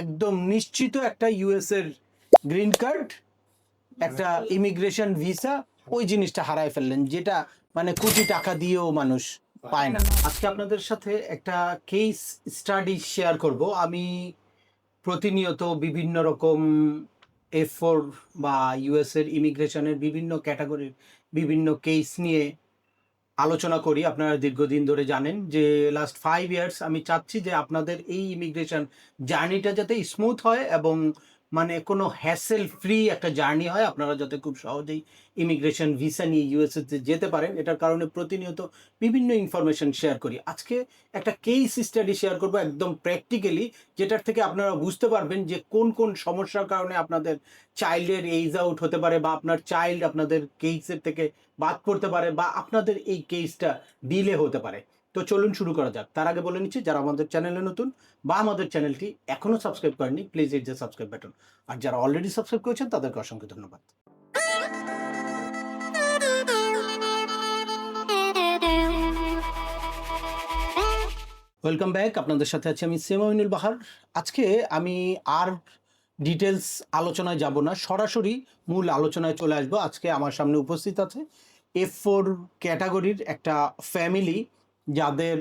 একদম নিশ্চিত একটা ইউএস এর গ্রিন কার্ড একটা ইমিগ্রেশন ভিসা ওই জিনিসটা হারায় ফেললেন, যেটা মানে কোটি টাকা দিয়েও মানুষ পায় না। আজকে আপনাদের সাথে একটা কেস স্টাডি শেয়ার করব। আমি প্রতিনিয়ত বিভিন্ন রকম এফ ফোর বা ইউএস এর ইমিগ্রেশনের বিভিন্ন ক্যাটাগরির বিভিন্ন কেস নিয়ে আলোচনা করি, আপনারা দীর্ঘদিন ধরে জানেন যে লাস্ট ফাইভ ইয়ার্স আমি চাচ্ছি যে আপনাদের এই ইমিগ্রেশন জার্নিটা যাতে স্মুথ হয় এবং মানে কোনো হ্যাসেল ফ্রি একটা জার্নি হয়। আপনারা যাতে খুব সহজেই ইমিগ্রেশন ভিসা নিয়ে ইউএসএতে যেতে পারেন। এটার কারণে প্রতিনিয়ত বিভিন্ন ইনফরমেশন শেয়ার করি। আজকে একটা কেস স্টাডি শেয়ার করব একদম প্র্যাকটিক্যালি যেটার থেকে আপনারা বুঝতে পারবেন যে কোন কোন সমস্যার কারণে আপনাদের চাইল্ডের এইজ আউট হতে পারে বা আপনার চাইল্ড আপনাদের কেসের থেকে বাদ পড়তে পারে বা আপনাদের এই কেসটা ডিলে হতে পারে। তো চলুন শুরু করা যাক। তার আগে বলে নিচ্ছি, যারা আমাদের চ্যানেলে নতুন বা আমাদের চ্যানেলটি এখনও সাবস্ক্রাইব করেনি প্লিজ ইট যে সাবস্ক্রাইব বাটন আর যারা অলরেডি সাবস্ক্রাইব করেছেন, তাদেরকে অসংখ্য ধন্যবাদ। ওয়েলকাম ব্যাক আপনাদের সাথে আছি আমি সেমাইনুল বাহার। আজকে আমি আর ডিটেলস আলোচনায় যাব না, সরাসরি মূল আলোচনায় চলে আসব। আজকে আমার সামনে উপস্থিত আছে এফ ফোর ক্যাটাগরির একটা ফ্যামিলি যাদের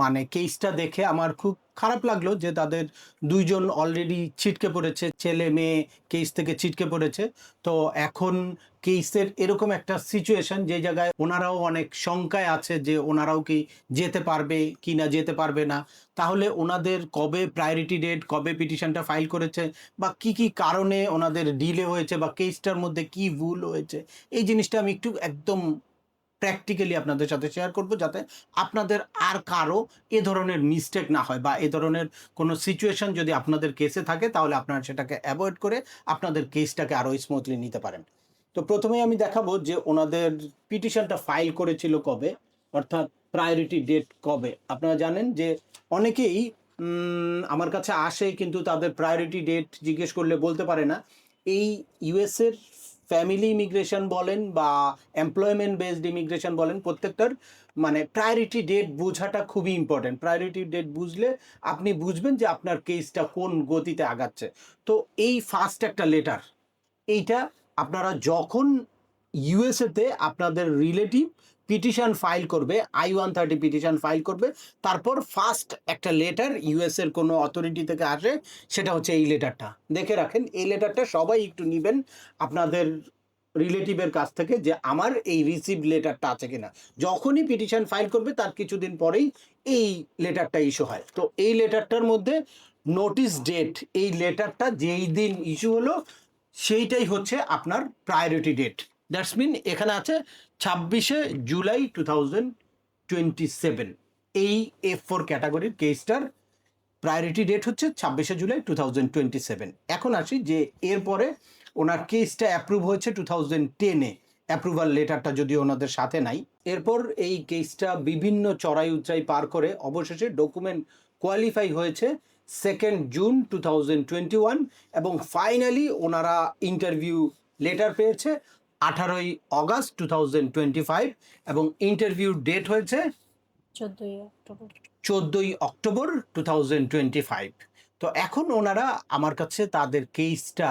মানে কেসটা দেখে আমার খুব খারাপ লাগল যে তাদের দুইজন অলরেডি ছিটকে পড়েছে, ছেলে মেয়ে কেস থেকে ছিটকে পড়েছে। তো এখন কেসের এরকম একটা সিচুয়েশন যে জায়গায় ওনারাও অনেক শঙ্কায় আছে যে ওনারাও কি যেতে পারবে কি না যেতে পারবে না। তাহলে ওনাদের কবে প্রায়োরিটি ডেট কবে পিটিশনটা ফাইল করেছে বা কি কি কারণে ওনাদের ডিলে হয়েছে বা কেসটার মধ্যে কি ভুল হয়েছে, এই জিনিসটা আমি একটু একদম প্র্যাকটিক্যালি আপনাদের সাথে শেয়ার করব যাতে আপনাদের আর কারও এ ধরনের মিস্টেক না হয় বা এ ধরনের কোনো সিচুয়েশন যদি আপনাদের কেসে থাকে তাহলে আপনারা সেটাকে অ্যাভয়েড করে আপনাদের কেসটাকে আরও স্মুথলি নিতে পারেন। তো প্রথমেই আমি দেখাবো যে ওনাদের পিটিশনটা ফাইল করেছিল কবে, অর্থাৎ প্রায়োরিটি ডেট কবে। আপনারা জানেন যে অনেকেই আমার কাছে আসে কিন্তু তাদের প্রায়োরিটি ডেট জিজ্ঞেস করলে বলতে পারে না, এই ইউএসের ফ্যামিলি ইমিগ্রেশন বলেন বা এমপ্লয়মেন্ট বেসড ইমিগ্রেশন বলেন, প্রত্যেকটার মানে প্রায়োরিটি ডেট বোঝাটা খুবই ইম্পর্টেন্ট প্রায়োরিটি ডেট বুঝলে আপনি বুঝবেন যে আপনার কেসটা কোন গতিতে আগাচ্ছে। তো এই ফার্স্ট একটা লেটার এইটা আপনারা যখন ইউএসএতে আপনাদের রিলেটিভ পিটিশন ফাইল করবে I one thirty petition file করবে। তারপর ফার্স্ট একটা লেটার ইউএসের কোনো অথরিটি থেকে আসে, সেটা হচ্ছে এই লেটারটা দেখে রাখেন, এই লেটারটা সবাই একটু নেবেন আপনাদের রিলেটিভের কাছ থেকে যে আমার এই রিসিভ লেটারটা আছে কিনা। যখনই পিটিশন ফাইল করবে, তার কিছুদিন পরেই এই লেটারটা ইস্যু হয়। তো এই লেটারটার মধ্যে নোটিশ ডেট এই লেটারটা যেই দিন ইস্যু হলো, সেইটাই হচ্ছে আপনার প্রায়োরিটি ডেট দ্যাটস মিন এখানে আছে ছাব্বিশে July two thousand twenty seven এই এফ ফোর ক্যাটাগরির কেসটার প্রায়োরিটি ডেট হচ্ছে ছাব্বিশে July two thousand twenty seven এখন আসি যে এরপরে ওনার কেসটা অ্যাপ্রুভ হয়েছে টু থাউজেন্ড টেনে অ্যাপ্রুভাল লেটারটা যদি ওনাদের সাথে নাই। এরপর এই কেসটা বিভিন্ন চড়াই উচ্চাই পার করে অবশেষে ডকুমেন্ট কোয়ালিফাই হয়েছে second June two thousand twenty one এবং ফাইনালি ওনারা ইন্টারভিউ লেটার পেয়েছে আঠারোই August two thousand twenty five এবং ইন্টারভিউ ডেট হয়েছে চোদ্দই অক্টোবর। চোদ্দোই October two thousand twenty five তো এখন ওনারা আমার কাছে তাদের কেসটা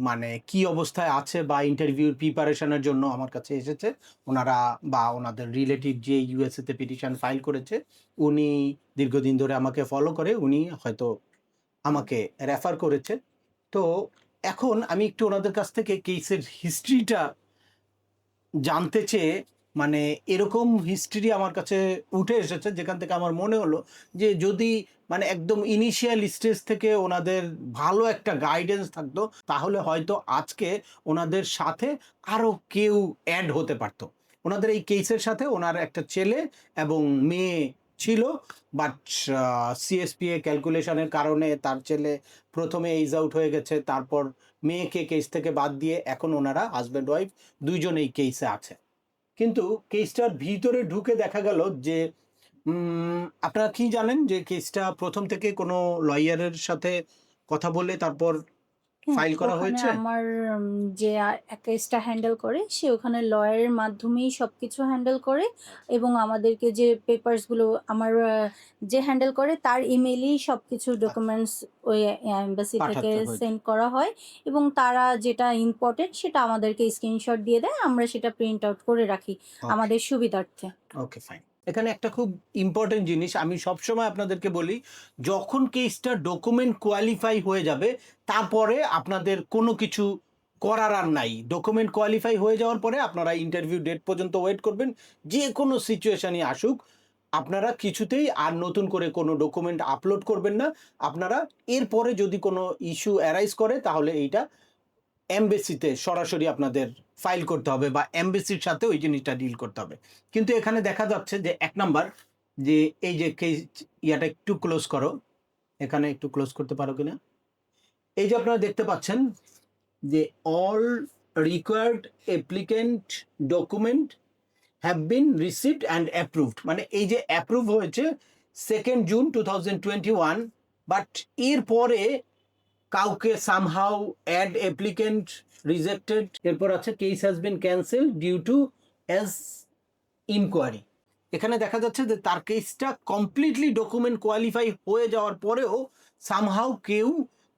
মানে কি অবস্থায় আছে বা ইন্টারভিউর প্রিপারেশনের জন্য আমার কাছে এসেছে ওনারা বা ওনাদের রিলেটিভ যে ইউএসএতে পিটিশন ফাইল করেছে উনি দীর্ঘদিন ধরে আমাকে ফলো করে উনি হয়তো আমাকে রেফার করেছে তো এখন আমি একটু ওনাদের কাছ থেকে কেসের হিস্ট্রিটা জানতে চেয়ে মানে এরকম হিস্ট্রি আমার কাছে উঠে এসেছে, যেখান থেকে আমার মনে হলো যে যদি মানে একদম ইনিশিয়াল স্টেজ থেকে ওনাদের ভালো একটা গাইডেন্স থাকতো, তাহলে হয়তো আজকে ওনাদের সাথে আরও কেউ অ্যাড হতে পারতো। ওনাদের এই কেসের সাথে ওনার একটা ছেলে এবং মেয়ে ছিল বাট সিএসপিএ ক্যালকুলেশনের কারণে তার ছেলে প্রথমে এইজ আউট হয়ে গেছে, তারপর মেয়েকে কেস থেকে বাদ দিয়ে এখন ওনারা হাজব্যান্ড ওয়াইফ দুইজন এই কেসে আছে। কিন্তু কেসটার ভিতরে ঢুকে দেখা গেল যে আপনারা কি জানেন যে কেসটা প্রথম থেকে কোনো লয়ারের সাথে কথা বলে তারপর ফাইল করা হয়েছে? আমার যে কেসটা হ্যান্ডেল করে সে ওখানে লয়ারের মাধ্যমেই সবকিছু হ্যান্ডেল করে এবং আমাদেরকে যে পেপারসগুলো আমার যে হ্যান্ডেল করে তার ইমেইলেই সবকিছু ডকুমেন্টস ওই এম্বাসি থেকে সেন্ড করা হয় এবং তারা যেটা ইম্পর্টেন্ট সেটা আমাদেরকে স্ক্রিনশট দিয়ে দেয় আমরা সেটা প্রিন্ট আউট করে রাখি আমাদের সুবিধার্থে। ওকে ফাইন এখানে একটা খুব ইম্পর্টেন্ট জিনিস, আমি সবসময় আপনাদেরকে বলি, যখন কেসটা ডকুমেন্ট কোয়ালিফাই হয়ে যাবে, তারপরে আপনাদের কোনো কিছু করার আর নাই। ডকুমেন্ট কোয়ালিফাই হয়ে যাওয়ার পরে আপনারা ইন্টারভিউ ডেট পর্যন্ত ওয়েট করবেন, যে কোনো সিচুয়েশনই আসুক, আপনারা কিছুতেই আর নতুন করে কোনো ডকুমেন্ট আপলোড করবেন না। আপনারা এরপরে যদি কোনো ইস্যু অ্যারাইজ করে, তাহলে এইটা এমবেসিতে সরাসরি আপনাদের ফাইল করতে হবে বা এমবেসির সাথে ওই জিনিসটা ডিল করতে হবে। কিন্তু এখানে দেখা যাচ্ছে যে এক নাম্বার যে এই যে কেস ইয়াটা একটু ক্লোজ করো। এখানে একটু ক্লোজ করতে পারো কিনা? এই যে আপনারা দেখতে পাচ্ছেন যে all required applicant document have been received and approved মানে এই যে অ্যাপ্রুভ হয়েছে second June two thousand twenty one but এরপরে কাউকে সামহাউ অ্যাড অ্যাপ্লিকেন্ট রিজেক্টেড এরপর আছে case has been cancel due to as inquiry এখানে দেখা যাচ্ছে যে তার কেসটা কমপ্লিটলি ডকুমেন্ট কোয়ালিফাই হয়ে যাওয়ার পরেও সামহাউ কেউ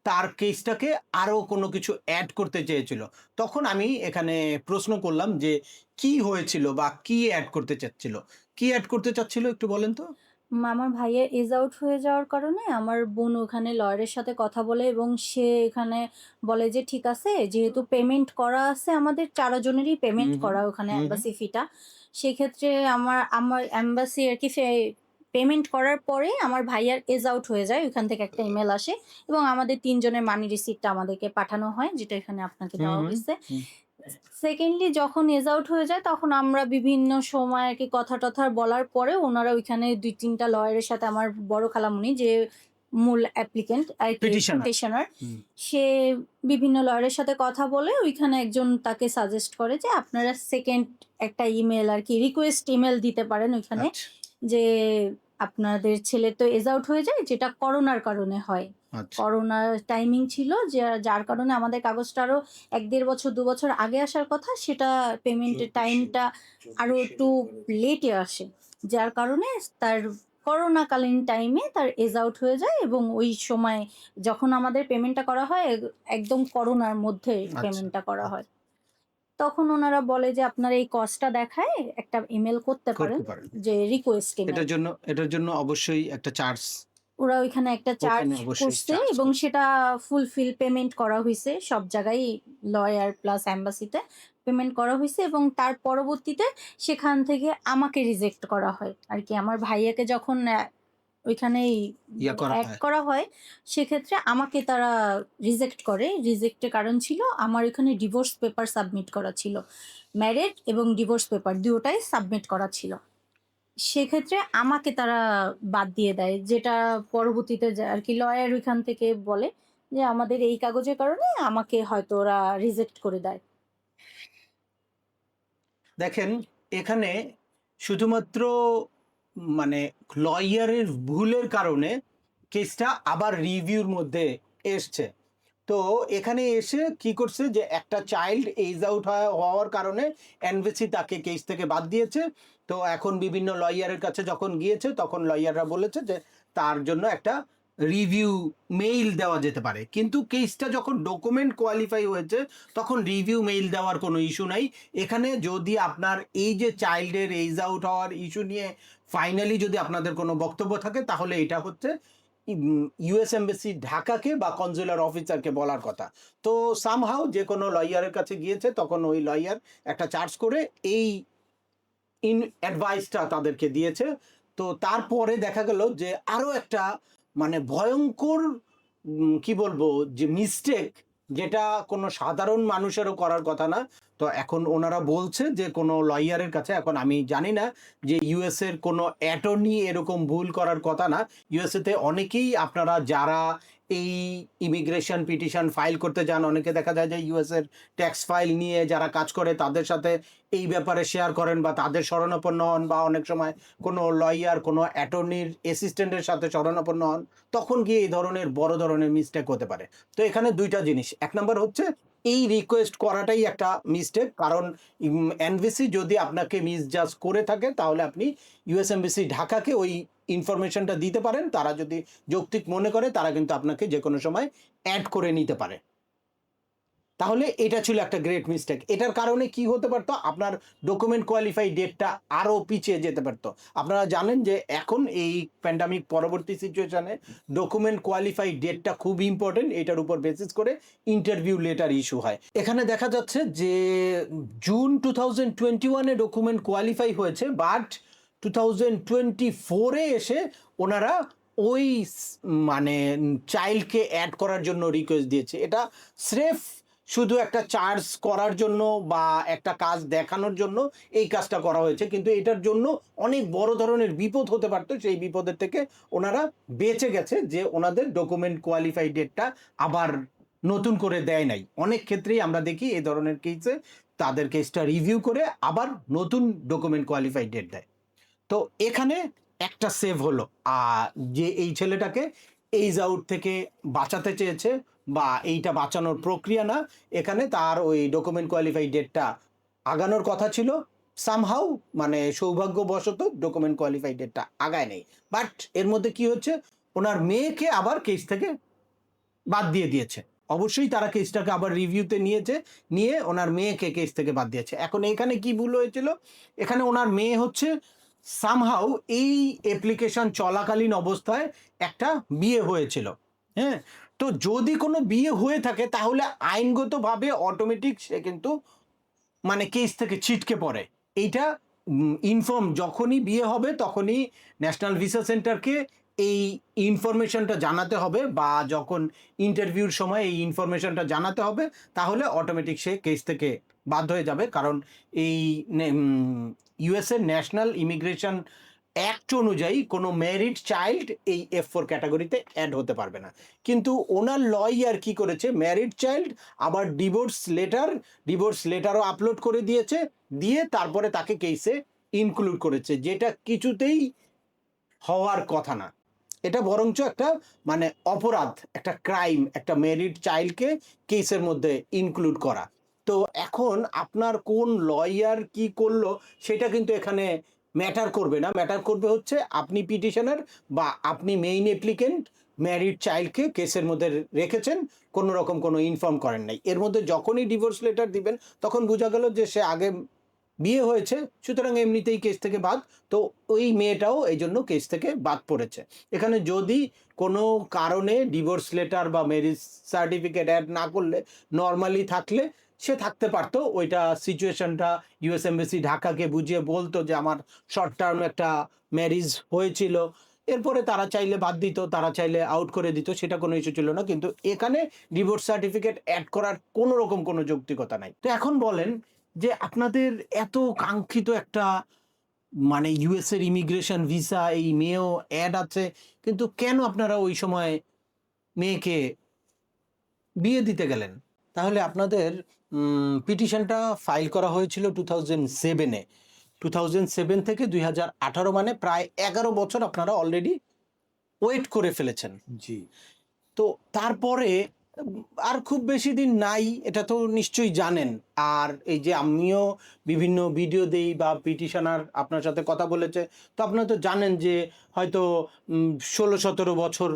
তার কেসটাকে আরও কোনো কিছু অ্যাড করতে চেয়েছিল। তখন আমি এখানে প্রশ্ন করলাম যে, কি হয়েছিল বা কি অ্যাড করতে চাচ্ছিল? কি অ্যাড করতে চাচ্ছিল একটু বলেন তো? আমার ভাইয়ের এজ আউট হয়ে যাওয়ার কারণে আমার বোন ওখানে লয়ারের সাথে কথা বলে এবং সে এখানে বলে যে ঠিক আছে যেহেতু পেমেন্ট করা আছে আমাদের চারজনেরই পেমেন্ট করা ওখানে। অ্যাম্বাসি ফিটা সেক্ষেত্রে আমার আমার অ্যাম্বাসি আর কি পেমেন্ট করার পরে আমার ভাইয়ার এজ আউট হয়ে যায় ওখান থেকে একটা ইমেল আসে এবং আমাদের তিনজনের মানি রিসিপ্টটা আমাদেরকে পাঠানো হয় যেটা এখানে আপনাকে দেওয়া হয়েছে। সেকেন্ডলি যখন এজ আউট হয়ে যায় তখন আমরা বিভিন্ন সময় আর কি কথা টথা বলার পরে ওনারা ওইখানে দুই তিনটা লয়ারের সাথে আমার বড় খালামুনি যে মূল অ্যাপ্লিকেন্ট পিটিশনার সে বিভিন্ন লয়ারের সাথে কথা বলে ওইখানে একজন তাকে সাজেস্ট করে যে আপনারা সেকেন্ড একটা ইমেল আর কি রিকোয়েস্ট ইমেল দিতে পারেন ওইখানে আচ্ছা, যে আপনাদের ছেলে তো এজ আউট হয়ে যায় যেটা করোনার কারণে হয়। করোনার টাইমিং ছিল যে যার কারণে আমাদের কাগজটা আরও এক দেড় বছর দু বছর আগে আসার কথা সেটা পেমেন্টের টাইমটা আরও একটু লেটে আসে যার কারণে তার করোনাকালীন টাইমে তার এজ আউট হয়ে যায় এবং ওই সময় যখন আমাদের পেমেন্টটা করা হয় একদম করোনার মধ্যে আচ্ছা। পেমেন্টটা করা হয়। তখন ওনারা বলে যে আপনারা এই কজটা দেখায় একটা ইমেল করতে পারেন যে রিকোয়েস্ট এটার জন্য এটার জন্য অবশ্যই একটা চার্জ ওরা ওইখানে একটা চার্জ করছে এবং। সেটা ফুলফিল পেমেন্ট করা হয়েছে। সব জায়গায় লয়ার প্লাস অ্যাম্বাসিতে পেমেন্ট করা হয়েছে এবং তার পরবর্তীতে সেখান থেকে আমাকে রিজেক্ট করা হয়। আর কি আমার ভাইয়াকে যখন আহ, ওইখানে অ্যাড করা হয়। সেক্ষেত্রে আমাকে তারা রিজেক্ট করে। রিজেক্টের কারণ ছিল আমার এখানে ডিভোর্স পেপার সাবমিট করা ছিল। ম্যারেড এবং ডিভোর্স পেপার দুটোটাই সাবমিট করা ছিল। সেক্ষেত্রে আমাকে তারা বাদ দিয়ে দেয়। যেটা পরবর্তীতে আর কি লয়ার ওইখান থেকে বলে যে, আমাদের এই কাগজের কারণে আমাকে হয়তো ওরা রিজেক্ট করে দেয়। দেখেন, এখানে শুধুমাত্র মানে লয়ারের ভুলের কারণে কেসটা আবার রিভিউর মধ্যে এসছে। তো এখানে এসে কি করছে যে, একটা চাইল্ড এজ আউট হওয়ার কারণে এনভিসি তাকে কেস থেকে বাদ দিয়েছে। তো এখন বিভিন্ন লয়ারের কাছে যখন গিয়েছে, তখন লয়াররা বলেছে যে তার জন্য একটা রিভিউ মেইল দেওয়া যেতে পারে। কিন্তু কেসটা যখন ডকুমেন্ট কোয়ালিফাই হয়েছে, তখন রিভিউ মেইল দেওয়ার কোনো ইস্যু নাই। এখানে যদি আপনার এই যে চাইল্ডের এজ আউট হওয়ার ইস্যু নিয়ে ফাইনালি যদি আপনাদের কোনো বক্তব্য থাকে, তাহলে এটা হচ্ছে ইউএস এমবেসি ঢাকাকে বা কনজুলার অফিসারকে বলার কথা। তো সামহাও যে কোনো লয়ারের কাছে গিয়েছে, তখন ওই লয়ার একটা চার্জ করে এই ইন অ্যাডভাইসটা তাদেরকে দিয়েছে। তো তারপরে দেখা গেল যে আরও একটা মানে ভয়ঙ্কর কি বলব, যে মিস্টেক যেটা কোনো সাধারণ মানুষেরও করার কথা না। তো এখন ওনারা বলছে যে কোনো লয়ারের কাছে, এখন আমি জানি না যে ইউএস এর কোনো অ্যাটর্নি এরকম ভুল করার কথা না। ইউএসএতে অনেকেই আপনারা যারা এই ইমিগ্রেশন পিটিশন ফাইল করতে যান। অনেকে দেখা যায় যে ইউএস এর ট্যাক্স ফাইল নিয়ে যারা কাজ করে, তাদের সাথে এই ব্যাপারে শেয়ার করেন বা তাদের শরণাপন্ন হন বা অনেক সময় কোনো লয়ার কোনো অ্যাটর্নির অ্যাসিস্ট্যান্টের সাথে শরণাপন্ন হন, তখন গিয়ে এই ধরনের বড় ধরনের মিস্টেক হতে পারে। তো এখানে দুইটা জিনিস। এক নম্বর হচ্ছে, এই রিকোয়েস্ট করাটাই একটা মিস্টেক কারণ এনভিসি যদি আপনাকে মিস মিসজাজ করে থাকে, তাহলে আপনি ইউএস এমবিসি ঢাকাকে ওই ইনফরমেশনটা দিতে পারেন, তারা যদি যৌক্তিক মনে করে, তারা কিন্তু আপনাকে যে কোনো সময় অ্যাড করে নিতে পারে। তাহলে এটা ছিল একটা গ্রেট মিস্টেক এটার কারণে কি হতে পারতো? আপনার ডকুমেন্ট কোয়ালিফাই ডেটটা আরও পিছিয়ে যেতে পারতো। আপনারা জানেন যে এখন এই প্যান্ডামিক পরবর্তী সিচুয়েশানে ডকুমেন্ট কোয়ালিফাই ডেটটা খুব ইম্পর্টেন্ট এটার উপর বেসিস করে ইন্টারভিউ লেটার ইস্যু হয়। এখানে দেখা যাচ্ছে যে জুন টু থাউজেন্ড টোয়েন্টি ওয়ানে ডকুমেন্ট কোয়ালিফাই হয়েছে বাট টু থাউজেন্ড টোয়েন্টি ফোরে এসে ওনারা ওই মানে চাইল্ডকে অ্যাড করার জন্য রিকোয়েস্ট দিয়েছে। এটা স্রেফ শুধু একটা চার্জ করার জন্য বা একটা কাজ দেখানোর জন্য এই কাজটা করা হয়েছে। কিন্তু এটার জন্য অনেক বড় ধরনের বিপদ হতে পারতো। সেই বিপদের থেকে ওনারা বেঁচে গেছে যে ওনাদের ডকুমেন্ট কোয়ালিফাই ডেটটা আবার নতুন করে দেয় নাই। অনেক ক্ষেত্রেই আমরা দেখি এই ধরনের কেসে তাদের কেসটা রিভিউ করে আবার নতুন ডকুমেন্ট কোয়ালিফাই ডেট দেয়। তো এখানে একটা সেভ হলো। আর যে এই ছেলেটাকে এইজ আউট থেকে বাঁচাতে চেয়েছে বা এইটা বাঁচানোর প্রক্রিয়া না, এখানে তার ওই ডকুমেন্ট কোয়ালিফাই ডেটটা আগানোর কথা ছিল। সামহাউ মানে সৌভাগ্যবশত ডকুমেন্ট কোয়ালিফাই ডেটটা আগায় নেই। বাট এর মধ্যে কি হচ্ছে? ওনার মেয়েকে আবার কেস থেকে বাদ দিয়ে দিয়েছে। অবশ্যই তারা কেসটাকে আবার রিভিউতে নিয়েছে, নিয়ে ওনার মেয়েকে কেস থেকে বাদ দিয়েছে। এখন এখানে কি ভুল হয়েছিল? এখানে ওনার মেয়ে হচ্ছে সামহাউ এই অ্যাপ্লিকেশন চলাকালীন অবস্থায় একটা বিয়ে হয়েছিল। হ্যাঁ? তো যদি কোনো বিয়ে হয়ে থাকে, তাহলে আইনগতভাবে অটোমেটিক সে কিন্তু মানে কেস থেকে ছিটকে পড়ে। এইটা ইনফর্ম যখনই বিয়ে হবে, তখনই ন্যাশনাল ভিসা সেন্টারকে এই ইনফরমেশনটা জানাতে হবে বা যখন ইন্টারভিউর সময় এই ইনফরমেশনটা জানাতে হবে, তাহলে অটোমেটিক সে কেস থেকে বাধ্য হয়ে যাবে। কারণ এই ইউএসএ ন্যাশনাল ইমিগ্রেশন অ্যাক্ট অনুযায়ী কোনো ম্যারিড চাইল্ড এই এফ ফোর ক্যাটাগরিতে অ্যাড হতে পারবে না। কিন্তু ওনার লয়ার কি করেছে? ম্যারিড চাইল্ড আবার ডিভোর্স লেটার ডিভোর্স লেটারও আপলোড করে দিয়েছে, দিয়ে তারপরে তাকে কেসে ইনক্লুড করেছে, যেটা কিছুতেই হওয়ার কথা না। এটা বরঞ্চ একটা মানে অপরাধ, একটা ক্রাইম একটা মেরিড চাইল্ডকে কেসের মধ্যে ইনক্লুড করা। তো এখন আপনার কোন লয়ার কি করল সেটা কিন্তু এখানে ম্যাটার করবে না। ম্যাটার করবে হচ্ছে আপনি পিটিশনার বা আপনি মেইন অ্যাপ্লিকেন্ট ম্যারিড চাইল্ডকে কেসের মধ্যে রেখেছেন, কোনো রকম কোনো ইনফর্ম করেন নাই। এর মধ্যে যখনই ডিভোর্স লেটার দিবেন, তখন বোঝা গেল যে সে আগে বিয়ে হয়েছে, সুতরাং এমনিতেই কেস থেকে বাদ। তো ওই মেয়েটাও এই জন্য কেস থেকে বাদ পড়েছে। এখানে যদি কোনো কারণে ডিভোর্স লেটার বা ম্যারিজ সার্টিফিকেট অ্যাড না করলে নর্মালি থাকলে সে থাকতে পারতো। ওইটা সিচুয়েশনটা ইউএস এমবেসি ঢাকাকে বুঝিয়ে বলতো যে আমার শর্ট টার্ম একটা ম্যারিজ হয়েছিল। এরপরে তারা চাইলে বাদ দিত, তারা চাইলে আউট করে দিত, সেটা কোনো ইস্যু ছিল না। কিন্তু এখানে ডিভোর্স সার্টিফিকেট অ্যাড করার কোনো রকম কোনো যৌক্তিকতা নাই। তো এখন বলেন যে আপনাদের এত কাঙ্ক্ষিত একটা মানে ইউএস এর ইমিগ্রেশন ভিসা এই মেয়েও অ্যাড আছে, কিন্তু কেন আপনারা ওই সময় মেয়েকে বিয়ে দিতে গেলেন? তাহলে আপনাদের পিটিশনটা ফাইল করা হয়েছিল টু থাউজেন্ড সেভেনে টু থাউজেন্ড সেভেন থেকে দুই হাজার আঠারো মানে প্রায় এগারো বছর আপনারা অলরেডি ওয়েট করে ফেলেছেন। জি। তো তারপরে আর খুব বেশি দিন নাই এটা তো নিশ্চয়ই জানেন। আর এই যে আমিও বিভিন্ন ভিডিও দেই বা পিটিশনার আপনার সাথে কথা বলেছে তো আপনারা তো জানেন যে হয়তো ষোলো সতেরো বছর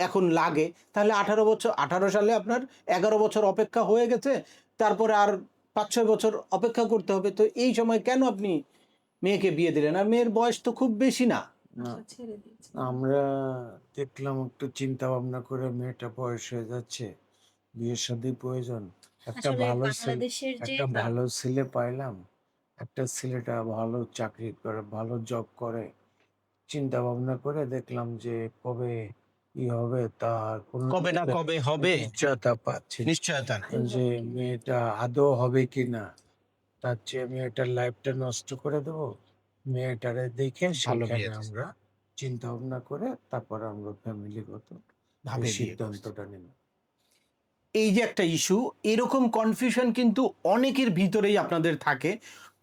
এখন লাগে। তাহলে আঠারো বছর আঠারো সালে আপনার এগারো বছর অপেক্ষা হয়ে গেছে তারপরে আর পাঁচ ছয় বছর অপেক্ষা করতে হবে। তো এই সময় কেন আপনি মেয়েকে বিয়ে দিলেন? আর মেয়ের বয়স তো খুব বেশি না। না আমরা দেখলাম একটু চিন্তা ভাবনা করে মেয়েটা বয়স হয়ে যাচ্ছে। বিয়ের সাথে প্রয়োজন। একটা ভালো ছেলে একটা ভালো ছেলে পাইলাম। একটা ছেলেটা ভালো চাকরি করে ভালো জব করে। চিন্তা ভাবনা করে দেখলাম যে কবে ই হবে তার কবে না কবে হবে? নিশ্চয়তা পাচ্ছি নিশ্চয়তা। যে মেয়েটা আদৌ হবে কি না তার চেয়ে মেয়েটার লাইফটা নষ্ট করে দেবো। মেয়েটারে দেখে সেখানে আমরা চিন্তা ভাবনা করে তারপর আমরা ফ্যামিলিগত ভাবে। সিদ্ধান্তটা নিব এই যে একটা ইস্যু এরকম কনফিউশন কিন্তু অনেকের ভিতরেই আপনাদের থাকে।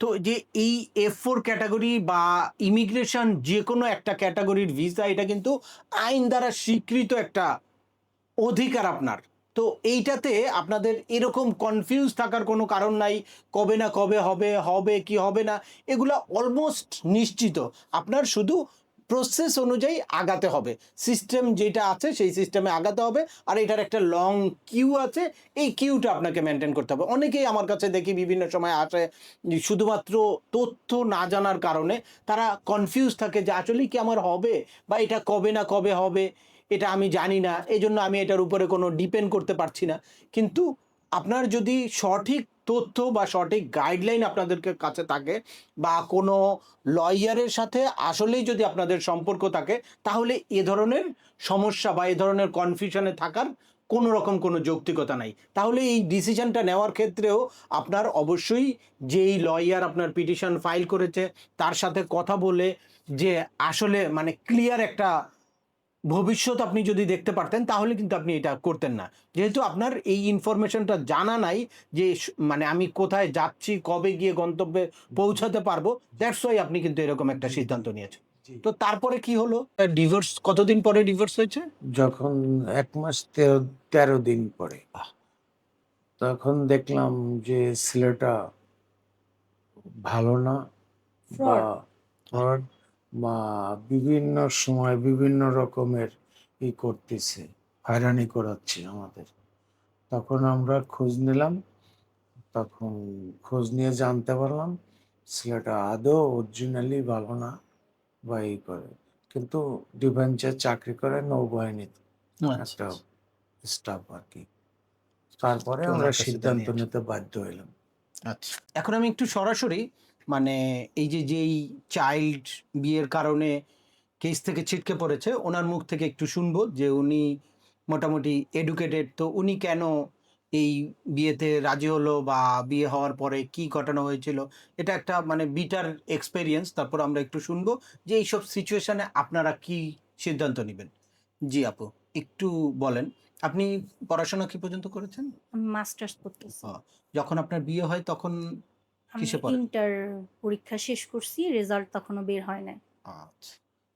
তো যে এই এফ ফোর ক্যাটাগরি বা ইমিগ্রেশন যে কোনো একটা ক্যাটাগরির ভিসা এটা কিন্তু আইন দ্বারা স্বীকৃত একটা অধিকার আপনার। তো এইটাতে আপনাদের এরকম কনফিউজ থাকার কোনো কারণ নাই, কবে না কবে হবে হবে কি হবে না, এগুলো অলমোস্ট নিশ্চিত। আপনার শুধু প্রসেস অনুযায়ী আগাতে হবে। সিস্টেম যেটা আছে, সেই সিস্টেমে আগাতে হবে। আর এটার একটা লং কিউ আছে, এই কিউটা আপনাকে মেনটেন করতে হবে। অনেকেই আমার কাছে দেখি বিভিন্ন সময় আসে শুধুমাত্র তথ্য না জানার কারণে তারা কনফিউজ থাকে যে আসলেই কি আমার হবে বা এটা কবে না কবে হবে, এটা আমি জানি না এই জন্য আমি এটার উপরে কোনো ডিপেন্ড করতে পারছি না। কিন্তু আপনার যদি সঠিক তথ্য বা সঠিক গাইডলাইন আপনাদেরকে কাছে থাকে বা কোনো লয়ারের সাথে আসলেই যদি আপনাদের সম্পর্ক থাকে, তাহলে এ ধরনের সমস্যা বা এ ধরনের কনফিউশনে থাকার কোনো রকম কোনো যৌক্তিকতা নাই। তাহলে এই ডিসিশনটা নেওয়ার ক্ষেত্রেও আপনার অবশ্যই যেই লয়ার আপনার পিটিশন ফাইল করেছে, তার সাথে কথা বলে যে আসলে মানে ক্লিয়ার একটা ভবিষ্যৎ আপনি যদি দেখতে পারতেন তাহলে কিন্তু আপনি এটা করতেন না। যেহেতু আপনার এই ইনফরমেশনটা জানা নাই যে মানে আমি কোথায় যাচ্ছি কবে গিয়ে গন্তব্যে পৌঁছাতে পারব দ্যাটস ওয়াই আপনি কিন্তু এরকম একটা সিদ্ধান্ত নিয়েছেন। তো তারপরে কি হলো? ডিভোর্স কতদিন পরে ডিভোর্স হয়েছে? যখন এক মাস তেরো তেরো দিন পরে। তখন দেখলাম যে ছেলেটা ভালো না বা বা বিভিন্ন সময় বিভিন্ন রকমের ই করতেছে হয়রানি করাচ্ছে আমাদের। তখন আমরা খোঁজ নিলাম তখন খোঁজ নিয়ে জানতে পারলাম ছেলেটা আদৌ অরিজিনালি ভালো না বা এই করে। কিন্তু ডিফেন্সে চাকরি করে নৌবাহিনীতে একটা স্টাফ আর কি তারপরে আমরা সিদ্ধান্ত নিতে বাধ্য হইলাম। আচ্ছা। এখন আমি একটু সরাসরি মানে এই যে যেই চাইল্ড বিয়ের কারণে কেস থেকে ছিটকে পড়েছে ওনার মুখ থেকে একটু শুনব যে উনি মোটামুটি এডুকেটেড তো উনি কেন এই বিয়েতে রাজি হলো বা বিয়ে হওয়ার পরে কি ঘটনা হয়েছিল? এটা একটা মানে বিটার এক্সপেরিয়েন্স তারপর আমরা একটু শুনব যে এইসব সিচুয়েশনে আপনারা কি সিদ্ধান্ত নেবেন? জি আপু একটু বলেন। আপনি পড়াশোনা কি পর্যন্ত করেছেন? মাস্টার্স করতেছি। যখন আপনার বিয়ে হয় তখন আমি কিসে পড়েন? ইন্টার পরীক্ষা শেষ করছি রেজাল্ট তখনও বের হয় নাই আচ্ছা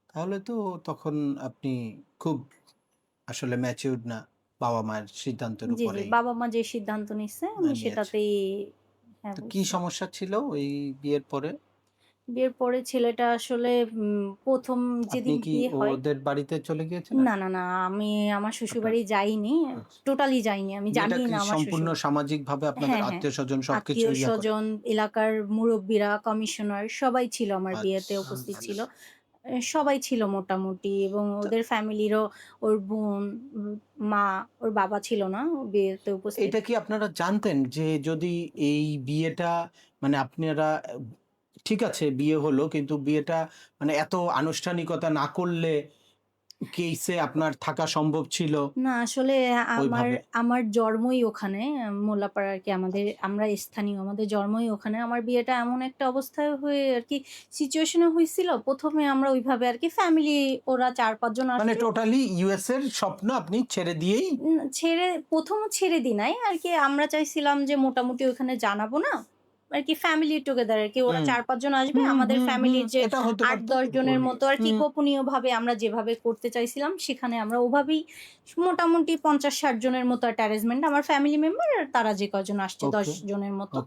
তাহলে তো তখন আপনি খুব আসলে ম্যাচিউরড না বাবা মায়ের সিদ্ধান্তের জি জি বাবা মা যে সিদ্ধান্ত নিচ্ছে আমি নিয়েছে। সেটাতেই হ্যাঁ তো কি বলছি। সমস্যা ছিল ওই বিয়ের পরে বিয়ের পরে ছেলেটা আসলে উম, প্রথম আপনি যেদিন কি বিয়ে হয় ওদের বাড়িতে চলে গিয়েছিলেন না না না আমি আমার শ্বশুর বাড়ি যাইনি টোটালি যাইনি আমি এটা জানি কি না আমার সম্পূর্ণ শ্বশুর সামাজিক ভাবে আপনাদের হ্যাঁ, হ্যাঁ। আত্মীয় স্বজন সবকিছু আত্মীয় ইয়া করে? স্বজন এলাকার মুরব্বীরা কমিশনার সবাই ছিল আমার বিয়েতে আচ্ছা, উপস্থিত আচ্ছা। ছিল সবাই ছিল মোটামুটি এবং ওদের ফ্যামিলিরও ওর বোন উম, মা ওর বাবা ছিল না ও বিয়েতে উপস্থিত এটা কি আপনারা জানতেন যে যদি এই বিয়েটা মানে আপনারা ঠিক আছে বিয়ে হলো কিন্তু বিয়েটা মানে এত আনুষ্ঠানিকতা না করলে কেসে আপনার থাকা সম্ভব ছিল? না আসলে আমার আমার জন্মই ওখানে মোল্লাপাড়া আর কি আমাদের আমরা স্থানীয় আমাদের জন্মই ওখানে। আমার বিয়েটা এমন একটা অবস্থায় হয়ে আর কি সিচুয়েশনে হয়েছিল। প্রথমে আমরা ওইভাবে আর কি ফ্যামিলি ওরা চার পাঁচজন মানে টোটালি ইউএস এর স্বপ্ন আপনি ছেড়ে দিয়েই? ছেড়ে প্রথম ছেড়ে দিই নাই আর কি আমরা চাইছিলাম যে মোটামুটি ওখানে জানাব না। আর কি ফ্যামিলি টুগেদার আর কি ওরা। চার পাঁচজন আসবে আমাদের ফ্যামিলির যে আট দশ জনের মতো আর কি গোপনীয় ভাবে আমরা যেভাবে করতে চাইছিলাম সেখানে আমরা ওভাবেই মোটামুটি পঞ্চাশ ষাট জনের মতো একটা অ্যারেঞ্জমেন্ট আমার ফ্যামিলি মেম্বার আর তারা যে কজন আসছে দশ জনের মতো।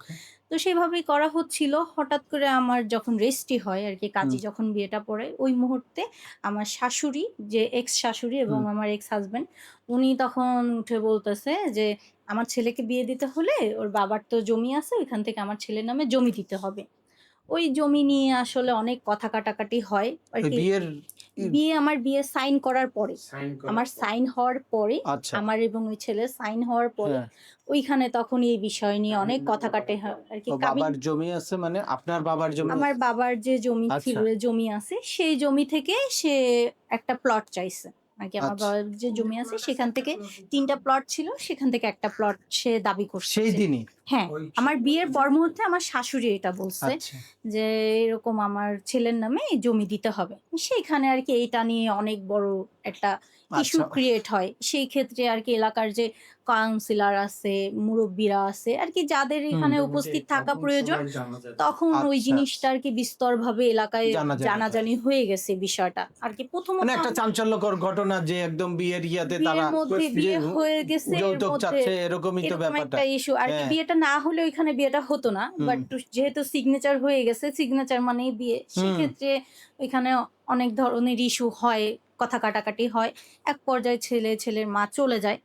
তো সেভাবেই করা হচ্ছিল হঠাৎ করে আমার যখন রেস্টি হয় আর কি কাজী যখন বিয়েটা পড়ে ওই মুহূর্তে আমার শাশুড়ি যে এক্স শাশুড়ি এবং আমার এক্স হাজবেন্ড উনি তখন উঠে বলতেছে যে আমার ছেলেকে বিয়ে দিতে হলে ওর বাবার তো জমি আছে ওইখান থেকে আমার ছেলের নামে জমি দিতে হবে। ওই জমি নিয়ে আসলে অনেক কথা কাটাকাটি হয়। আর কি বিয়ের বিয়ে আমার বিয়ে সাইন করার পরে আমার সাইন হওয়ার পরে আচ্ছা। আমার এবং ওই ছেলে সাইন হওয়ার পরে হ্যাঁ, ওইখানে তখন এই বিষয় নিয়ে অনেক কথা কাটে হয়। আর কি বাবার জমি আছে মানে আপনার বাবার জমি আমার বাবার যে জমি আচ্ছা। ছিল জমি আছে সেই জমি থেকে সে একটা প্লট চাইছে। আর কি আমার আচ্ছা। বাবার যে জমি আছে সেখান থেকে তিনটা প্লট ছিল সেখান থেকে একটা প্লট সে দাবি করছে সেই দিনই? হ্যাঁ আমার বিয়ের পর মুহূর্তে আমার শাশুড়ি এটা বলছে আচ্ছা। যে এরকম আমার ছেলের নামে এই জমি দিতে হবে। সেইখানে আর কি এটা নিয়ে অনেক বড় একটা ইস্যু আচ্ছা ক্রিয়েট হয়। সেই ক্ষেত্রে আর কি এলাকার যে কাউন্সিলর আছে মুরব্বীরা আছে আর কি যাদের এখানে উপস্থিত থাকা প্রয়োজন তখন ওই আচ্ছা, জিনিসটা আর কি বিস্তর ভাবে এলাকায় জানাজানি জানাজানি হয়ে গেছে বিষয়টা। আর কি প্রথমত মানে একটা চাঞ্চল্যকর ঘটনা যে একদম বিয়ের ইয়াতে তারা বিয়ে হয়ে গেছে যৌতুক চাচ্ছে এরকমই তো ব্যাপারটা। ইস্যু আর কি হ্যাঁ। বিয়েটা না হলে ওইখানে বিয়েটা হতো না বাট যেহেতু সিগনেচার হয়ে গেছে সিগনেচার মানেই বিয়ে। সেক্ষেত্রে ওইখানে অনেক ধরনের ইস্যু হয় কথা কাটাকাটি হয়। এক পর্যায়ে ছেলে ছেলের মা চলে যায়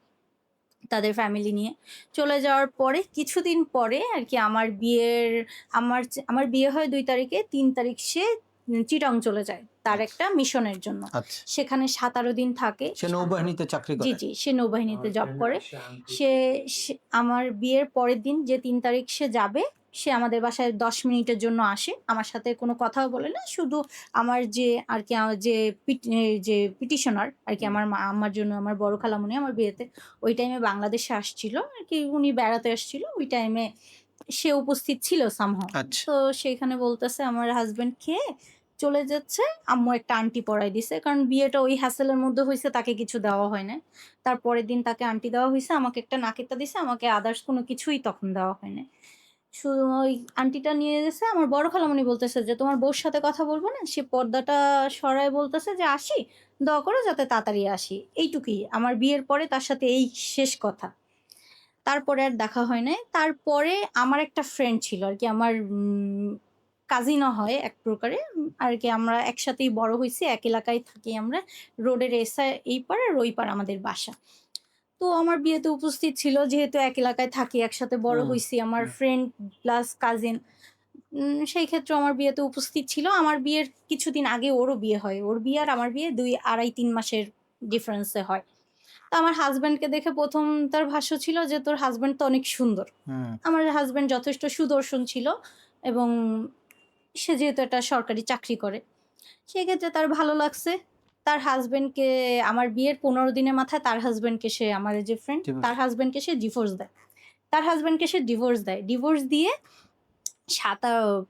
তাদের ফ্যামিলি নিয়ে। চলে যাওয়ার পরে কিছুদিন পরে আর কি আমার বিয়ের আমার আমার বিয়ে হয় দুই তারিখে তিন তারিখ সে চিটং চলে যায়। তার একটা মিশনের জন্য। আচ্ছা। সেখানে সাতারো দিন থাকে। সে নৌবাহিনীতে চাকরি জি করে। জি সে নৌবাহিনীতে জব করে। সে আমার বিয়ের পরের দিন যে তিন তারিখ সে যাবে সে আমাদের বাসায় দশ মিনিটের জন্য আসে। আমার সাথে কোনো কথাও বলে না। শুধু আমার যে আর কি আমার যে যে পিটিশনার আর কি আমার মা আমার জন্য আমার বড় খালামুনি আমার বিয়েতে ওই টাইমে বাংলাদেশে আসছিল। আর কি উনি বেড়াতে আসছিল। ওই টাইমে সে উপস্থিত ছিল সামহাও আচ্ছা। তো সেখানে বলতেছে আমার হাজবেন্ড খেয়ে চলে যাচ্ছে। আম্মু একটা আন্টি পরাই দিছে, কারণ বিয়েটা ওই হ্যাসেলের মধ্যে হয়েছে তাকে কিছু দেওয়া হয় না তারপরের দিন তাকে আন্টি দেওয়া হয়েছে আমাকে একটা নাকেরটা দিছে, আমাকে আদার্স কোনো কিছুই তখন দেওয়া হয় না শুধু ওই আন্টিটা নিয়ে গেছে, আমার বড় খালামণি বলতেছে যে, তোমার বউর সাথে কথা বলব না? সে পর্দাটা সরায় বলতেছে যে, আসি, দোয়া করো যাতে তাড়াতাড়ি আসি। এইটুকুই, আমার বিয়ের পরে তার সাথে এই শেষ কথা। তারপরে আর দেখা হয় নাই। তারপরে আমার একটা ফ্রেন্ড ছিল আর কি, আমার কাজিনও হয় এক প্রকারে। আর কি আমরা একসাথেই বড় হয়েছি এক এলাকায় থাকি আমরা। রোডের এসা এই পার আর ওই পার আমাদের বাসা। তো আমার বিয়েতে উপস্থিত ছিল যেহেতু এক এলাকায় থাকি একসাথে বড় হয়েছি আমার ফ্রেন্ড প্লাস কাজিন সেই ক্ষেত্রে আমার বিয়েতে উপস্থিত ছিল। আমার বিয়ের কিছুদিন আগে ওরও বিয়ে হয়। ওর বিয়ে আর আমার বিয়ে দুই আড়াই তিন মাসের ডিফারেন্সে হয়। তো আমার হাজব্যান্ডকে দেখে প্রথম তার ভাষ্য ছিল যে তোর হাজব্যান্ড তো অনেক সুন্দর। আমার হাজব্যান্ড যথেষ্ট সুদর্শন ছিল এবং সে যেহেতু একটা সরকারি চাকরি করে সেক্ষেত্রে তার ভালো লাগছে। তার হাজব্যান্ডকে আমার বিয়ের পনেরো দিনের মাথায় তার হাজব্যান্ডকে সে আমার যে ফ্রেন্ড. তার হাজব্যান্ডকে সে ডিভোর্স দেয়। তার হাজব্যান্ডকে সে ডিভোর্স দেয়। ডিভোর্স দিয়ে সাত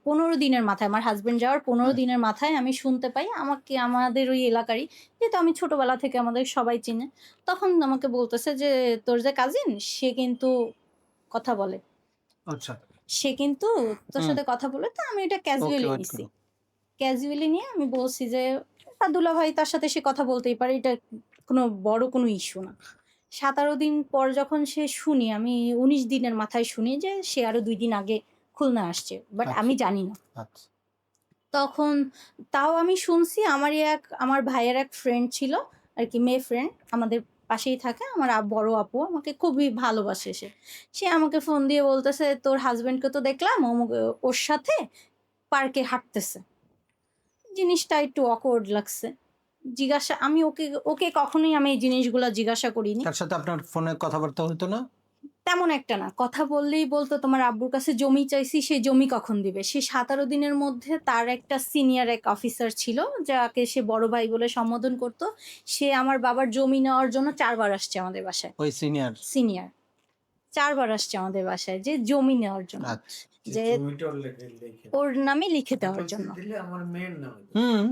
পনেরো দিনের মাথায় আমার হাজব্যান্ড যাওয়ার পনেরো দিনের মাথায় আমি শুনতে পাই আমাকে আমাদের ওই এলাকারই যেহেতু আমি ছোটবেলা থেকে আমাদের সবাই চিনে তখন আমাকে বলতেছে যে তোর যে কাজিন সে কিন্তু কথা বলে। আচ্ছা। সে কিন্তু তোর সাথে কথা বলে তো আমি এটা ক্যাজুয়ালি নিছি। ক্যাজুয়ালি নিয়ে আমি বলছি যে তার দুলা ভাই তার সাথে সে কথা বলতেই পারে এটা কোনো বড় কোনো ইস্যু না। সাতারো দিন পর যখন সে শুনি আমি উনিশ দিনের মাথায় শুনি যে সে আরও দুই দিন আগে খুলনা আসছে বাট আচ্ছা। আমি জানি না। আচ্ছা। তখন তাও আমি শুনছি আমারই এক আমার ভাইয়ের এক ফ্রেন্ড ছিল আর কি মেয়ে ফ্রেন্ড আমাদের পাশেই থাকে। আমার বড় আপু আমাকে খুবই ভালোবাসে সে। সে আমাকে ফোন দিয়ে বলতেছে, তোর হাজব্যান্ডকে তো দেখলাম ওর সাথে পার্কে হাঁটতেছে। জিনিসটা একটু অকওয়ার্ড লাগছে। জিজ্ঞাসা, আমি ওকে ওকে কখনোই আমি এই জিনিসগুলো জিজ্ঞাসা করিনি। তার সাথে আপনার ফোনে কথাবার্তা হতো না? তেমন একটা না। কথা বললেই বলতো তোমার আব্বুর কাছে জমি চাইছি সে জমি কখন দিবে? সে সাতারো দিনের মধ্যে তার একটা সিনিয়র এক অফিসার ছিল যাকে সে বড় ভাই বলে সম্বোধন করত। সে আমার বাবার জমি নেওয়ার জন্য চারবার আসছে আমাদের বাসায়। ওই সিনিয়র সিনিয়র চারবার আসছে আমাদের বাসায় যে জমি নেওয়ার জন্য। আচ্ছা। যে ওর নামে লিখে দেওয়ার জন্য। হুম।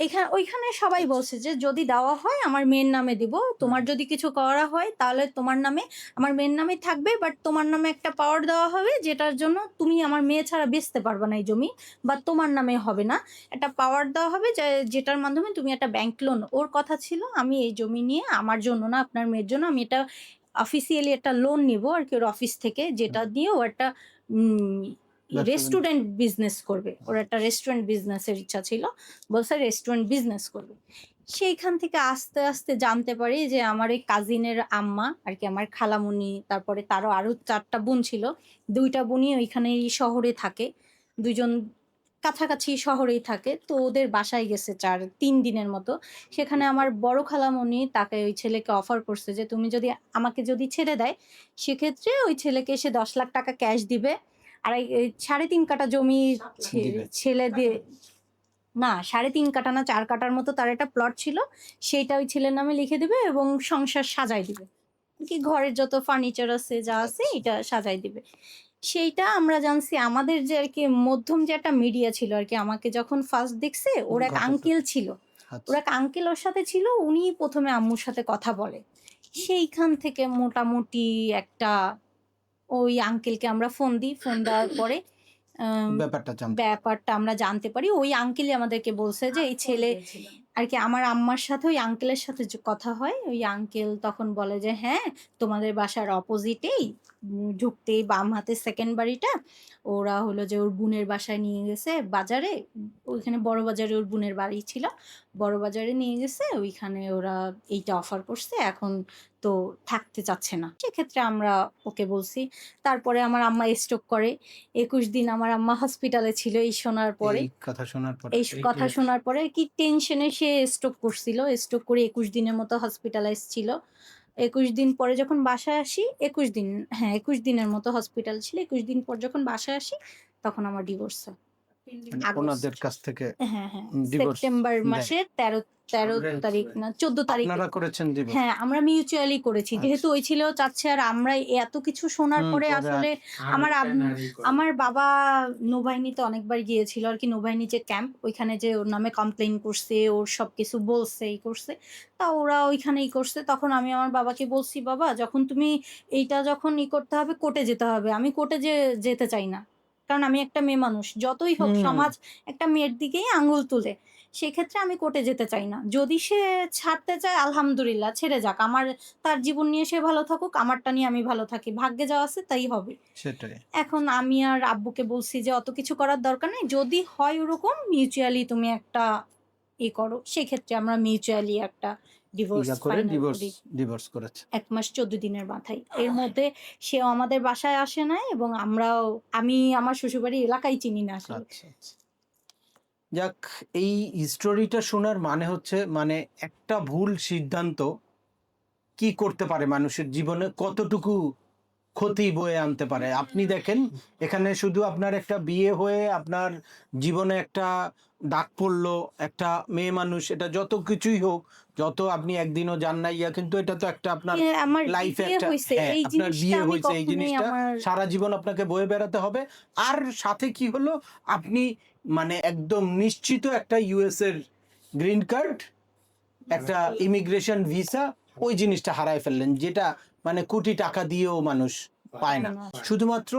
এখানে ওইখানে সবাই বলছে যে যদি দেওয়া হয় আমার মেয়ের নামে দিব। তোমার যদি কিছু করা হয় তাহলে তোমার নামে আমার মেয়ের নামে থাকবে বাট তোমার নামে একটা পাওয়ার দেওয়া হবে যেটার জন্য তুমি আমার মেয়ে ছাড়া বেচতে পারবে না এই জমি বা তোমার নামে হবে না। একটা পাওয়ার দেওয়া হবে যে- যেটার মাধ্যমে তুমি একটা ব্যাংক লোন ওর কথা ছিল আমি এই জমি নিয়ে আমার জন্য না আপনার মেয়ের জন্য আমি এটা অফিসিয়ালি একটা লোন নিব আর কি ওর অফিস থেকে যেটা দিয়ে ও একটা রেস্টুরেন্ট বিজনেস করবে। ওর একটা রেস্টুরেন্ট বিজনেসের ইচ্ছা ছিল। বলছে রেস্টুরেন্ট বিজনেস করবে। সেইখান থেকে আস্তে আস্তে জানতে পারি যে আমার এই কাজিনের আম্মা আর কি আমার খালামুনি তারপরে তারও আরও চারটা বোন ছিল। দুইটা বোনই ওইখানে শহরে থাকে। দুজন কাছাকাছি শহরেই থাকে। তো ওদের বাসায় গেছে চার তিন দিনের মতো। সেখানে আমার বড় খালামণি তাকে ওই ছেলেকে অফার করছে যে তুমি যদি আমাকে যদি ছেড়ে দেয় সেক্ষেত্রে ওই ছেলেকে সে দশ লাখ টাকা ক্যাশ দিবে। এই সাড়ে তিন কাটা জমি ছে- দিবে। ছেলে দিয়ে না সাড়ে তিন কাটা না চার কাটার মতো তার একটা প্লট ছিল। সেইটা ওই ছেলের নামে লিখে দিবে এবং সংসার সাজাই দিবে। কি ঘরের যত ফার্নিচার আছে যা আছে এটা সাজাই দিবে। সেইটা আমরা জানছি আমাদের যে আর কি মধ্যম যে একটা মিডিয়া ছিল আর কি আমাকে যখন ফার্স্ট দেখছে ওর এক আঙ্কেল ছিল। আচ্ছা। ওর এক আঙ্কেল ওর সাথে ছিল উনি প্রথমে আম্মুর সাথে কথা বলে। সেইখান থেকে মোটামুটি একটা ওই আঙ্কেলকে আমরা ফোন দিই ফোন দেওয়ার পরে ব্যাপারটা ব্যাপারটা আমরা জানতে পারি। ওই আঙ্কেলই আমাদেরকে বলছে যে এই ছেলে আর কি আমার আম্মার সাথে ওই আঙ্কেলের সাথে কথা হয় ওই আঙ্কেল তখন বলে যে হ্যাঁ তোমাদের বাসার অপোজিটেই ঢুকতেই বাম হাতের সেকেন্ড বাড়িটা। ওরা হলো যে ওর বোনের বাসায় নিয়ে গেছে বাজারে। ওইখানে বড় বাজারে ওর বোনের বাড়ি ছিল। বড় বাজারে নিয়ে গেছে ওইখানে ওরা এইটা অফার করছে। এখন তো থাকতে চাচ্ছে না। সেক্ষেত্রে আমরা ওকে বলছি তারপরে আমার আম্মা স্ট্রোক করে। একুশ দিন আমার আম্মা হসপিটালে ছিল এই শোনার পরে। এই কথা শোনার পরে এই কথা শোনার পরে কি টেনশনে সে স্ট্রোক করছিল। স্ট্রোক করে একুশ দিনের মতো হসপিটালাইজ ছিল। একুশ দিন পরে যখন বাসায় আসি একুশ দিন হ্যাঁ একুশ দিনের মতো হসপিটাল ছিল। একুশ দিন পর যখন বাসায় আসি তখন আমার ডিভোর্স হয়। ওনাদের কাছ থেকে হ্যাঁ হ্যাঁ সেপ্টেম্বর মাসের তেরো তেরো আমরা তারিখ না চোদ্দ তারিখ। করেছেন হ্যাঁ আমরা মিউচুয়ালি করেছি। আচ্ছা। যেহেতু ওই ছিল চাচ্ছে আর আমরা এত কিছু শোনার পরে পরে আসলে আমার আমার বাবা নৌবাহিনীতে অনেকবার গিয়েছিল আর কি নৌবাহিনী যে ক্যাম্প ওইখানে যে ওর নামে কমপ্লেন করছে ওর সব কিছু বলছে এই করছে। তা ওরা ওইখানেই করছে। তখন আমি আমার বাবাকে বলছি বাবা যখন তুমি এইটা যখন ই করতে হবে কোর্টে যেতে হবে। আমি কোর্টে যে যেতে চাই না। কারণ আমি একটা মেয়ে মানুষ যতই হোক সমাজ একটা মেয়ের দিকেই আঙুল তুলে সেক্ষেত্রে আমি কোর্টে যেতে চাই না। যদি সে ছাড়তে চায় আলহামদুলিল্লাহ ছেড়ে যাক। আমার তার জীবন নিয়ে সে ভালো থাকুক আমারটা নিয়ে আমি ভালো থাকি। ভাগ্যে যা আছে তাই হবে। সেটাই। এখন আমি আর আব্বুকে বলছি যে অত কিছু করার দরকার নেই। যদি হয় ওরকম মিউচুয়ালি তুমি একটা ই করো। সেক্ষেত্রে আমরা মিউচুয়ালি একটা ইয়া করে ডিভোর্স ডিভোর্স করেছে। এক মাস চোদ্দ দিনের মাথায়। এর মধ্যে সেও আমাদের বাসায় আসে না এবং আমরাও আমি আমার শ্বশুরবাড়ি এলাকায় চিনি না আসলে। আচ্ছা আচ্ছা। যাক এই স্টোরিটা শোনার মানে হচ্ছে মানে একটা ভুল সিদ্ধান্ত কি করতে পারে মানুষের জীবনে? কতটুকু ক্ষতি বয়ে আনতে পারে। আপনি দেখেন এখানে শুধু আপনার একটা বিয়ে হয়ে আপনার জীবনে একটা দাগ পড়ল একটা মেয়ে মানুষ এটা যত কিছুই হোক যত আপনি একদিনও যান না ইয়া কিন্তু এটা তো একটা আপনার লাইফে একটা হয়েছে হ্যাঁ, আপনার বিয়ে হয়েছে এই জিনিসটা সারা জীবন আপনাকে বয়ে বেড়াতে হবে। আর সাথে কি হলো আপনি মানে একদম নিশ্চিত একটা ইউএস এর গ্রিন কার্ড একটা ইমিগ্রেশন ভিসা ওই জিনিসটা হারায় ফেললেন যেটা মানে কোটি টাকা দিয়েও মানুষ পায় না। শুধুমাত্র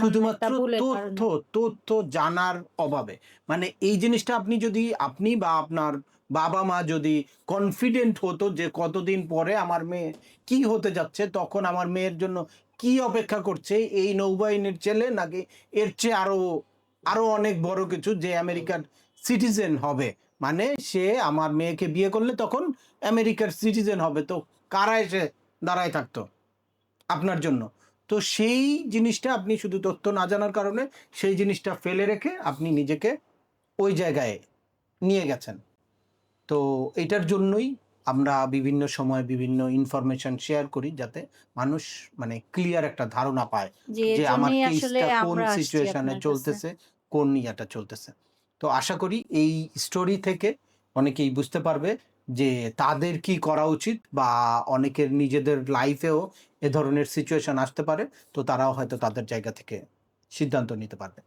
শুধুমাত্র তথ্য তথ্য জানার অভাবে। মানে এই জিনিসটা আপনি যদি আপনি বা আপনার বাবা মা যদি কনফিডেন্ট হতো যে কতদিন পরে আমার মেয়ে কি হতে যাচ্ছে তখন আমার মেয়ের জন্য কি অপেক্ষা করছে এই নৌবাহিনীর ছেলে নাকি এর চেয়ে আরও আরও অনেক বড় কিছু যে আমেরিকার সিটিজেন হবে। মানে সে আমার মেয়েকে বিয়ে করলে তখন আমেরিকার সিটিজেন হবে। তো কারা এসে দাঁড়ায় থাকতো আপনার জন্য। তো সেই জিনিসটা আপনি শুধু তথ্য না জানার কারণে সেই জিনিসটা ফেলে রেখে আপনি নিজেকে ওই জায়গায় নিয়ে গেছেন। তো এটার জন্যই আমরা বিভিন্ন সময় বিভিন্ন ইনফরমেশন শেয়ার করি যাতে মানুষ মানে ক্লিয়ার একটা ধারণা পায় যে আমার কেসটা কোন সিচুয়েশনে চলতেছে কোন ইয়াটা চলতেছে। তো আশা করি এই স্টোরি থেকে অনেকেই বুঝতে পারবে যে তাদের কি করা উচিত বা অনেকের নিজেদের লাইফেও এ ধরনের সিচুয়েশন আসতে পারে, তো তারাও হয়তো তাদের জায়গা থেকে সিদ্ধান্ত নিতে পারবে।